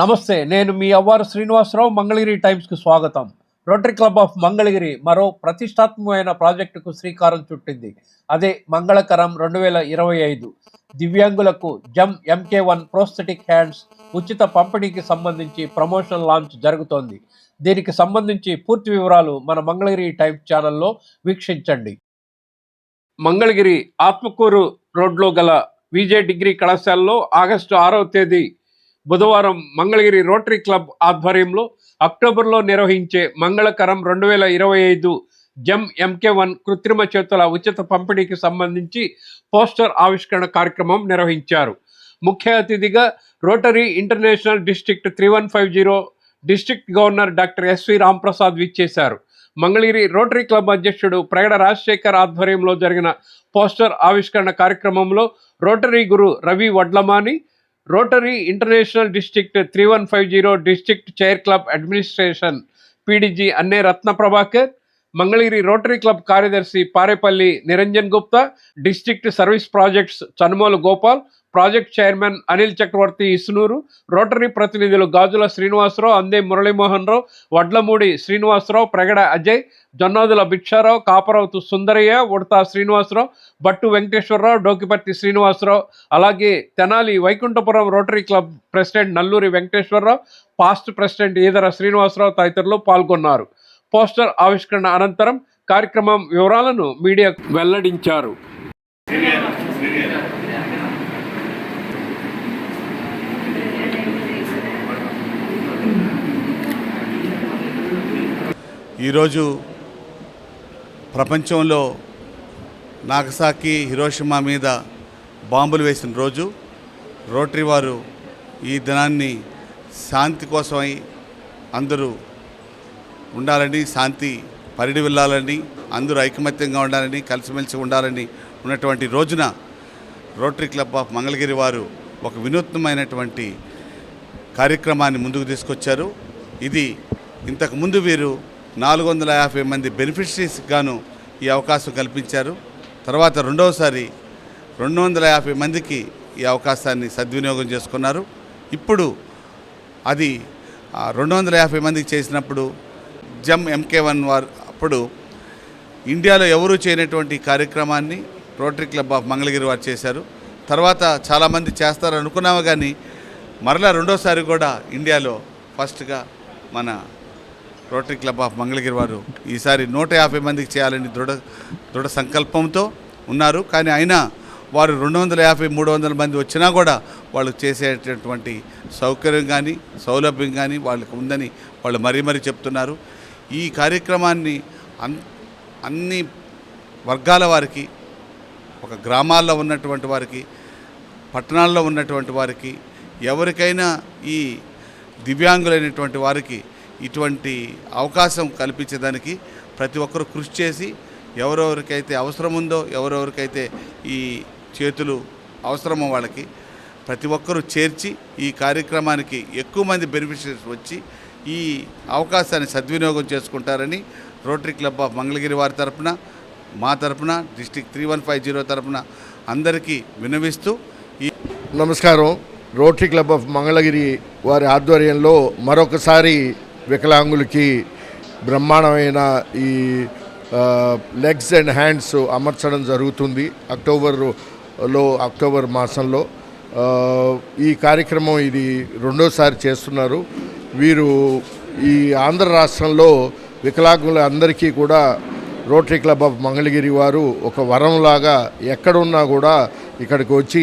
నమస్తే నేను మీ అవ్వారు శ్రీనివాసరావు మంగళగిరి టైమ్స్కు స్వాగతం. రోటరీ క్లబ్ ఆఫ్ మంగళగిరి మరో ప్రతిష్టాత్మకమైన ప్రాజెక్టుకు శ్రీకారం చుట్టింది. అదే మంగళకరం రెండు వేల ఇరవై ఐదు. దివ్యాంగులకు జమ్ ఎంకే వన్ ప్రోస్థెటిక్ హ్యాండ్స్ ఉచిత పంపిణీకి సంబంధించి ప్రమోషన్ లాంచ్ జరుగుతోంది. దీనికి సంబంధించి పూర్తి వివరాలు మన మంగళగిరి టైమ్స్ ఛానల్లో వీక్షించండి. మంగళగిరి ఆత్మకూరు రోడ్లో గల విజే డిగ్రీ కళాశాలలో ఆగస్టు ఆరవ తేదీ బుధవారం మంగళగిరి రోటరీ క్లబ్ ఆధ్వర్యంలో అక్టోబర్లో నిర్వహించే మంగళకరం రెండు వేల ఇరవై ఐదు జమ్ ఎంకే వన్ కృత్రిమ చేతుల ఉచిత పంపిణీకి సంబంధించి పోస్టర్ ఆవిష్కరణ కార్యక్రమం నిర్వహించారు. ముఖ్య అతిథిగా rotary international district three one five zero district governor doctor SV Ramprasad విచ్చేశారు. మంగళగిరి రోటరీ క్లబ్ అధ్యక్షుడు ప్రగడ రాజశేఖర్ ఆధ్వర్యంలో జరిగిన పోస్టర్ ఆవిష్కరణ కార్యక్రమంలో rotary Guru Ravi Vadlamani rotary international district three one five zero district chair club administration PDG Anne Ratna Prabhakar Mangalagiri rotary club కార్యదర్శి Parepalli Niranjan Gupta district service projects Chanumolu Gopal project chairman Anil Chakravarthi Isunuru rotary ప్రతినిధులు గాజుల శ్రీనివాసరావు అందే మురళీమోహన్ రావు వడ్లమూడి శ్రీనివాసరావు ప్రగడ అజయ్ జొన్నాదుల భిక్షారావు కాపరావుతు సుందరయ్య ఉడతా శ్రీనివాసరావు బట్టు వెంకటేశ్వరరావు డోకిపర్తి శ్రీనివాసరావు అలాగే Tenali Vaikunthapuram rotary club president Nalluri Venkateswararao past president Edara Srinivasarao తదితరులు పాల్గొన్నారు. Poster ఆవిష్కరణ అనంతరం కార్యక్రమం వివరాలను మీడియాకు వెల్లడించారు. ఈరోజు ప్రపంచంలో నాగసాకి హిరోషిమా మీద బాంబులు వేసిన రోజు రోటరీ వారు ఈ దినాన్ని శాంతి కోసమై అందరూ ఉండాలని శాంతి పరిడి వెళ్ళాలని అందరూ ఐకమత్యంగా ఉండాలని కలిసిమెలిసి ఉండాలని ఉన్నటువంటి రోజున రోటరీ క్లబ్ ఆఫ్ మంగళగిరి వారు ఒక వినూత్నమైనటువంటి కార్యక్రమాన్ని ముందుకు తీసుకొచ్చారు. ఇది ఇంతకుముందు వీరు నాలుగు వందల యాభై మంది బెనిఫిషరీస్ గాను ఈ అవకాశం కల్పించారు. తర్వాత రెండవసారి రెండు వందల యాభై మందికి ఈ అవకాశాన్ని సద్వినియోగం చేసుకున్నారు. ఇప్పుడు అది రెండు వందల యాభై మందికి చేసినప్పుడు జమ్ ఎంకే వన్ వారు అప్పుడు ఇండియాలో ఎవరూ చేయనటువంటి కార్యక్రమాన్ని రోటరీ క్లబ్ ఆఫ్ మంగళగిరి వారు చేశారు. తర్వాత చాలామంది చేస్తారనుకున్నాము కానీ మరలా రెండోసారి కూడా ఇండియాలో ఫస్ట్గా మన రోటరీ క్లబ్ ఆఫ్ మంగళగిరి వారు ఈసారి నూట యాభై మందికి చేయాలని దృఢ దృఢ సంకల్పంతో ఉన్నారు. కానీ అయినా వారు రెండు వందల యాభై మూడు వందల మంది వచ్చినా కూడా వాళ్ళు చేసేటటువంటి సౌకర్యం కానీ సౌలభ్యం కానీ వాళ్ళకి ఉందని వాళ్ళు మరీ మరీ చెప్తున్నారు. ఈ కార్యక్రమాన్ని అన్ అన్ని వర్గాల వారికి ఒక గ్రామాల్లో ఉన్నటువంటి వారికి పట్టణాల్లో ఉన్నటువంటి వారికి ఎవరికైనా ఈ దివ్యాంగులైనటువంటి వారికి ఇటువంటి అవకాశం కల్పించేదానికి ప్రతి ఒక్కరు కృషి చేసి ఎవరెవరికైతే అవసరం ఉందో ఎవరెవరికైతే ఈ చేతులు అవసరమో వాళ్ళకి ప్రతి ఒక్కరూ చేర్చి ఈ కార్యక్రమానికి ఎక్కువ మంది బెనిఫిషరీస్ వచ్చి ఈ అవకాశాన్ని సద్వినియోగం చేసుకుంటారని రోటరీ క్లబ్ ఆఫ్ మంగళగిరి వారి తరపున మా తరపున district three one five zero తరపున అందరికీ వినవిస్తూ ఈ నమస్కారం. రోటరీ క్లబ్ ఆఫ్ మంగళగిరి వారి ఆధ్వర్యంలో మరొకసారి వికలాంగులకి బ్రహ్మాండమైన ఈ లెగ్స్ అండ్ హ్యాండ్స్ అమర్చడం జరుగుతుంది అక్టోబర్లో అక్టోబర్ మాసంలో. ఈ కార్యక్రమం ఇది రెండోసారి చేస్తున్నారు. వీరు ఈ ఆంధ్ర రాష్ట్రంలో వికలాంగుల అందరికీ కూడా రోటరీ క్లబ్ ఆఫ్ మంగళగిరి వారు ఒక వరంలాగా ఎక్కడున్నా కూడా ఇక్కడికి వచ్చి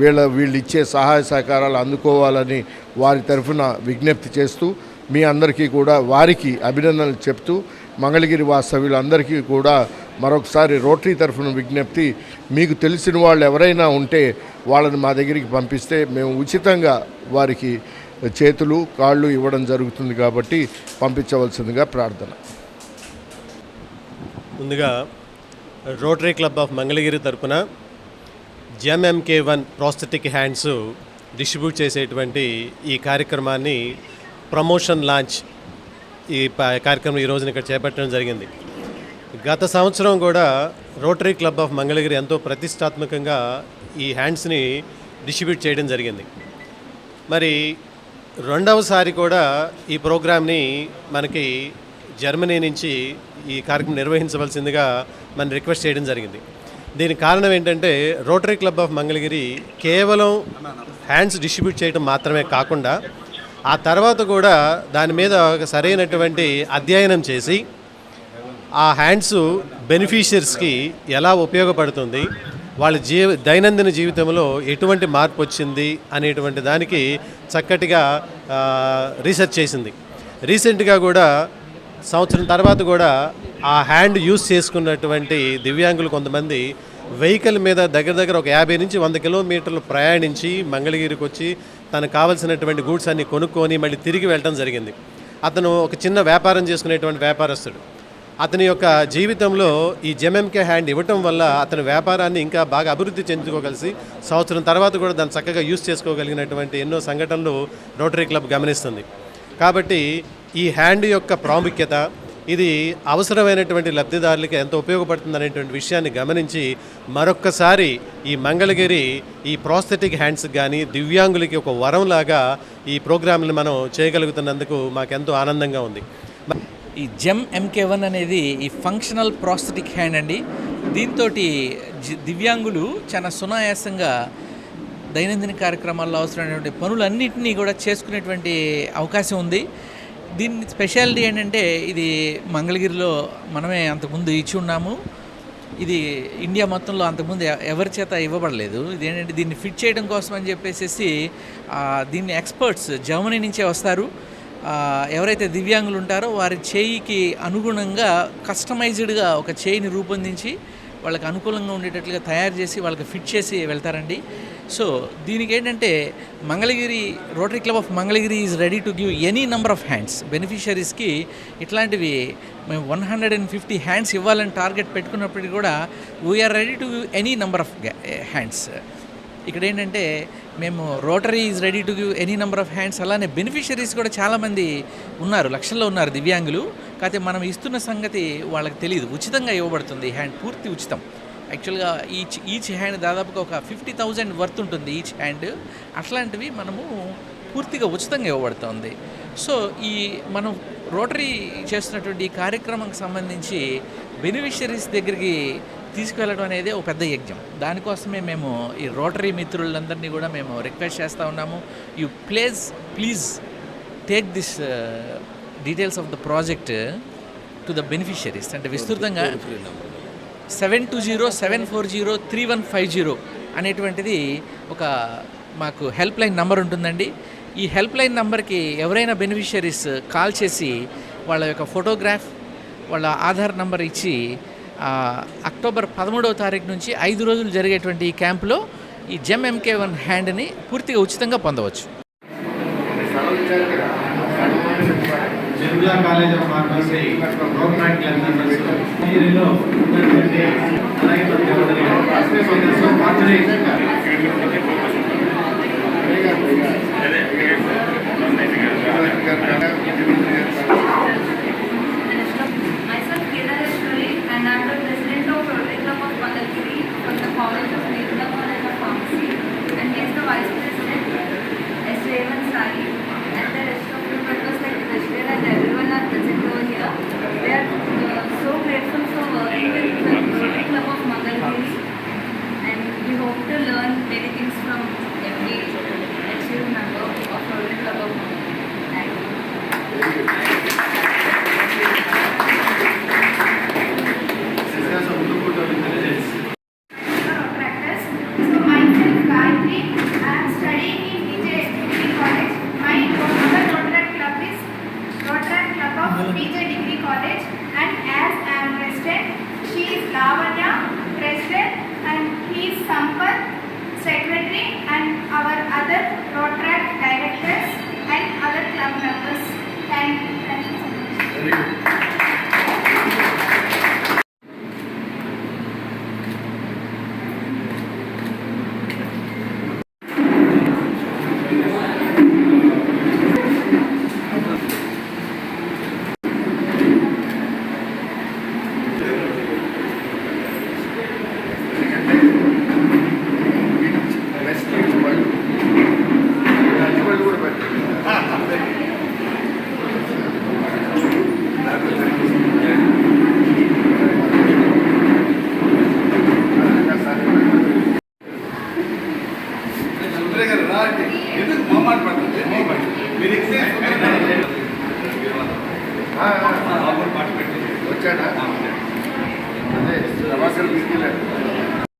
వీళ్ళ వీళ్ళు ఇచ్చే సహాయ సహకారాలు అందుకోవాలని వారి తరఫున విజ్ఞప్తి చేస్తూ మీ అందరికీ కూడా వారికి అభినందనలు చెప్తూ మంగళగిరి వాస్తవ్యులందరికీ కూడా మరొకసారి రోటరీ తరఫున విజ్ఞప్తి మీకు తెలిసిన వాళ్ళు ఎవరైనా ఉంటే వాళ్ళని మా దగ్గరికి పంపిస్తే మేము ఉచితంగా వారికి చేతులు కాళ్ళు ఇవ్వడం జరుగుతుంది కాబట్టి పంపించవలసిందిగా ప్రార్థన. ముందుగా రోటరీ క్లబ్ ఆఫ్ మంగళగిరి తరపున జెమ్ఎంకే వన్ ప్రాస్థెటిక్ హ్యాండ్స్ డిస్ట్రిబ్యూట్ చేసేటువంటి ఈ కార్యక్రమాన్ని ప్రమోషన్ లాంచ్ ఈ ప- కార్యక్రమం ఈ రోజున ఇక్కడ చేపట్టడం జరిగింది. గత సంవత్సరం కూడా రోటరీ క్లబ్ ఆఫ్ మంగళగిరి ఎంతో ప్రతిష్టాత్మకంగా ఈ హ్యాండ్స్ని డిస్ట్రిబ్యూట్ చేయడం జరిగింది. మరి రెండవసారి కూడా ఈ ప్రోగ్రామ్ని మనకి జర్మనీ నుంచి ఈ కార్యక్రమం నిర్వహించవలసిందిగా మనం రిక్వెస్ట్ చేయడం జరిగింది. దీనికి కారణం ఏంటంటే రోటరీ క్లబ్ ఆఫ్ మంగళగిరి కేవలం హ్యాండ్స్ డిస్ట్రిబ్యూట్ చేయడం మాత్రమే కాకుండా ఆ తర్వాత కూడా దాని మీద ఒక సరైనటువంటి అధ్యయనం చేసి ఆ హ్యాండ్స్ బెనిఫిషియర్స్కి ఎలా ఉపయోగపడుతుంది వాళ్ళ జీవ దైనందిన జీవితంలో ఎటువంటి మార్పు వచ్చింది అనేటువంటి దానికి చక్కటిగా రీసెర్చ్ చేసింది. రీసెంట్గా కూడా సంవత్సరం తర్వాత కూడా ఆ హ్యాండ్ యూస్ చేసుకున్నటువంటి దివ్యాంగులు కొంతమంది వెహికల్ మీద దగ్గర దగ్గర ఒక యాభై నుంచి వంద కిలోమీటర్లు ప్రయాణించి మంగళగిరికి వచ్చి తనకు కావలసినటువంటి గూడ్స్ అన్ని కొనుక్కొని మళ్ళీ తిరిగి వెళ్ళడం జరిగింది. అతను ఒక చిన్న వ్యాపారం చేసుకునేటువంటి వ్యాపారస్తుడు. అతని యొక్క జీవితంలో ఈ జెమ్ఎంకే హ్యాండ్ ఇవ్వటం వల్ల అతని వ్యాపారాన్ని ఇంకా బాగా అభివృద్ధి చెందుకోగలిసి సంవత్సరం తర్వాత కూడా దాన్ని చక్కగా యూస్ చేసుకోగలిగినటువంటి ఎన్నో సంఘటనలు రోటరీ క్లబ్ గమనిస్తుంది. కాబట్టి ఈ హ్యాండ్ యొక్క ప్రాముఖ్యత ఇది అవసరమైనటువంటి లబ్ధిదారులకి ఎంత ఉపయోగపడుతుంది అనేటువంటి విషయాన్ని గమనించి మరొక్కసారి ఈ మంగళగిరి ఈ ప్రాస్థెటిక్ హ్యాండ్స్ కానీ దివ్యాంగులకి ఒక వరంలాగా ఈ ప్రోగ్రాంని మనం చేయగలుగుతున్నందుకు మాకెంతో ఆనందంగా ఉంది. ఈ జెమ్ ఎంకే వన్ అనేది ఈ ఫంక్షనల్ ప్రాస్థెటిక్ హ్యాండ్ అండి. దీంతో దివ్యాంగులు చాలా సునాయాసంగా దైనందిన కార్యక్రమాల్లో అవసరమైనటువంటి పనులన్నింటినీ కూడా చేసుకునేటువంటి అవకాశం ఉంది. దీని స్పెషాలిటీ ఏంటంటే ఇది మంగళగిరిలో మనమే అంతకుముందు ఇచ్చి ఉన్నాము. ఇది ఇండియా మొత్తంలో అంతకుముందు ఎవరి చేత ఇవ్వబడలేదు. ఇది ఏంటంటే దీన్ని ఫిట్ చేయడం కోసం అని చెప్పేసి దీన్ని ఎక్స్పర్ట్స్ జర్మనీ నుంచే వస్తారు. ఎవరైతే దివ్యాంగులు ఉంటారో వారి చేయికి అనుగుణంగా కస్టమైజ్డ్గా ఒక చేయిని రూపొందించి వాళ్ళకి అనుకూలంగా ఉండేటట్లుగా తయారు చేసి వాళ్ళకి ఫిట్ చేసి వెళ్తారండి. సో దీనికి ఏంటంటే Mangalagiri rotary club of Mangalagiri is ready to give any number of hands బెనిఫిషరీస్కి ఇట్లాంటివి మేము one hundred and fifty hands ఇవ్వాలని టార్గెట్ పెట్టుకున్నప్పటికీ కూడా we are ready to give any number of hands ఇక్కడ ఏంటంటే మేము rotary is ready to give any number of hands అలానే beneficiaries కూడా చాలామంది ఉన్నారు లక్షల్లో ఉన్నారు దివ్యాంగులు. కాకపోతే మనం ఇస్తున్న సంగతి వాళ్ళకి తెలియదు ఉచితంగా ఇవ్వబడుతుంది. హ్యాండ్ పూర్తి ఉచితం. యాక్చువల్గా ఈచ్ ఈచ్ హ్యాండ్ దాదాపుగా ఒక ఫిఫ్టీ థౌజండ్ వర్త్ ఉంటుంది ఈచ్ హ్యాండ్. అట్లాంటివి మనము పూర్తిగా ఉచితంగా ఇవ్వబడుతుంది. సో ఈ మనం రోటరీ చేస్తున్నటువంటి ఈ కార్యక్రమంకి సంబంధించి బెనిఫిషరీస్ దగ్గరికి తీసుకెళ్ళడం అనేది ఒక పెద్ద యజ్ఞం. దానికోసమే మేము ఈ రోటరీ మిత్రులందరినీ కూడా మేము రిక్వెస్ట్ చేస్తూ ఉన్నాము. You please please take this details of the project to the beneficiaries. అంటే విస్తృతంగా seven two zero seven four zero three one five zero అనేటువంటిది ఒక మాకు హెల్ప్ లైన్ నంబర్ ఉంటుందండి. ఈ హెల్ప్ లైన్ నంబర్కి ఎవరైనా బెనిఫిషరీస్ కాల్ చేసి వాళ్ళ యొక్క ఫోటోగ్రాఫ్ వాళ్ళ ఆధార్ నంబర్ ఇచ్చి అక్టోబర్ పదమూడవ తారీఖు నుంచి ఐదు రోజులు జరిగేటువంటి ఈ క్యాంపులో ఈ జెమ్ ఎంకే వన్ హ్యాండ్ని పూర్తిగా ఉచితంగా పొందవచ్చు. జిల్లా college of pharmacy program club అలాగే ప్రతి ఒక్కరి so and our other Rotary directors and other club members. Thank you. Thank you so much.